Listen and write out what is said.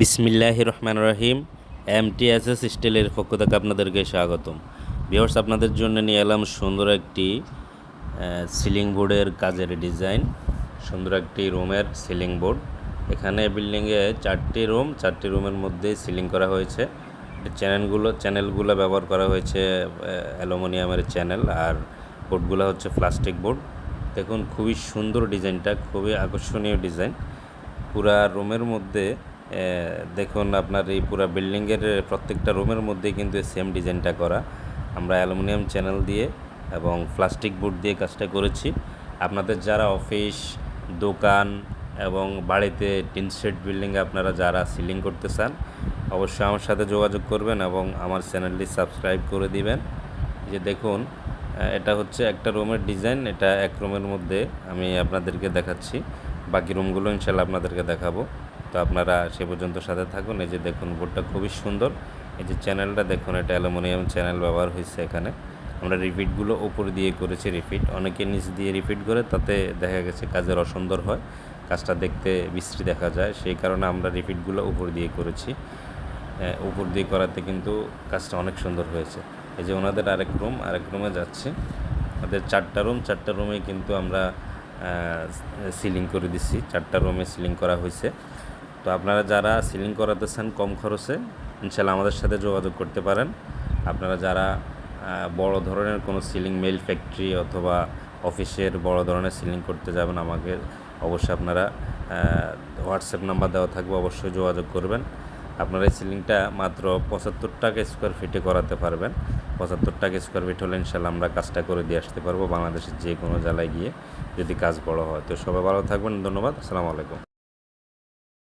বিসমিল্লাহ রহমান রহিম এস স্টিলের পক্ষ থেকে আপনাদেরকে স্বাগতম। ভিওর্স আপনাদের জন্য নিয়ে এলাম সুন্দর একটি সিলিং বোর্ডের কাজের ডিজাইন, সুন্দর একটি রুমের সিলিং বোর্ড। এখানে বিল্ডিংয়ে চারটি রুম, চারটি রুমের মধ্যে সিলিং করা হয়েছে। চ্যানেলগুলো চ্যানেলগুলো ব্যবহার করা হয়েছে অ্যালুমিনিয়ামের চ্যানেল আর বোর্ডগুলো হচ্ছে প্লাস্টিক বোর্ড। দেখুন, খুবই সুন্দর ডিজাইনটা, খুবই আকর্ষণীয় ডিজাইন। পুরা রুমের মধ্যে দেখুন আপনার এই পুরা বিল্ডিংয়ের প্রত্যেকটা রুমের মধ্যেই কিন্তু সেম ডিজাইনটা করা। আমরা অ্যালুমিনিয়াম চ্যানেল দিয়ে এবং প্লাস্টিক বোর্ড দিয়ে কাজটা করেছি। আপনাদের যারা অফিস দোকান এবং বাড়িতে টিন শেড বিল্ডিংয়ে আপনারা যারা সিলিং করতে চান, অবশ্যই আমার সাথে যোগাযোগ করবেন এবং আমার চ্যানেলটি সাবস্ক্রাইব করে দিবেন। যে দেখুন এটা হচ্ছে একটা রুমের ডিজাইন এটা এক রুমের মধ্যে আমি আপনাদেরকে দেখাচ্ছি। বাকি রুমগুলো ইনশাল্লাহ আপনাদেরকে দেখাবো। তো আপনারা সে পর্যন্ত সাথে থাকুন। এই যে দেখুন, বোর্ডটা খুবই সুন্দর। এই যে চ্যানেলটা দেখুন, এটা অ্যালুমিনিয়াম চ্যানেল ব্যবহার হয়েছে এখানে। আমরা রিপিটগুলো উপর দিয়ে করেছি রিপিট অনেকে নিচ দিয়ে রিপিট করে তাতে দেখা গেছে কাজের অসুন্দর হয়, কাজটা দেখতে বিশ্রী দেখা যায়। সেই কারণে আমরা রিপিটগুলো উপর দিয়ে করেছি। উপর দিয়ে করাতে কিন্তু কাজটা অনেক সুন্দর হয়েছে। এই যে ওনাদের আরেক রুম, আরেক রুমে যাচ্ছে। ওদের চারটা রুম, চারটা রুমে কিন্তু আমরা সিলিং করে দিচ্ছি। চারটা রুমে সিলিং করা হয়েছে। তো আপনারা যারা সিলিং করাতে চান কম খরচে ইনশাল্লাহ আমাদের সাথে যোগাযোগ করতে পারেন। আপনারা যারা বড় ধরনের কোনো সিলিং মেল ফ্যাক্টরি অথবা অফিসের বড় ধরনের সিলিং করতে যাবেন, আমাকে অবশ্যই আপনারা হোয়াটসঅ্যাপ নাম্বার দেওয়া থাকবে, অবশ্যই যোগাযোগ করবেন। আপনারা এই সিলিংটা মাত্র পঁচাত্তর টাকা স্কোয়ার ফিটে করাতে পারবেন। পঁচাত্তর টাকা স্কোয়ার ফিট হলে ইনশাল্লাহ আমরা কাজটা করে দিয়ে আসতে পারব বাংলাদেশের যে কোনো জেলায় গিয়ে যদি কাজ বড় হয়। তো সবাই ভালো থাকবেন, ধন্যবাদ, আসসালামু আলাইকুম।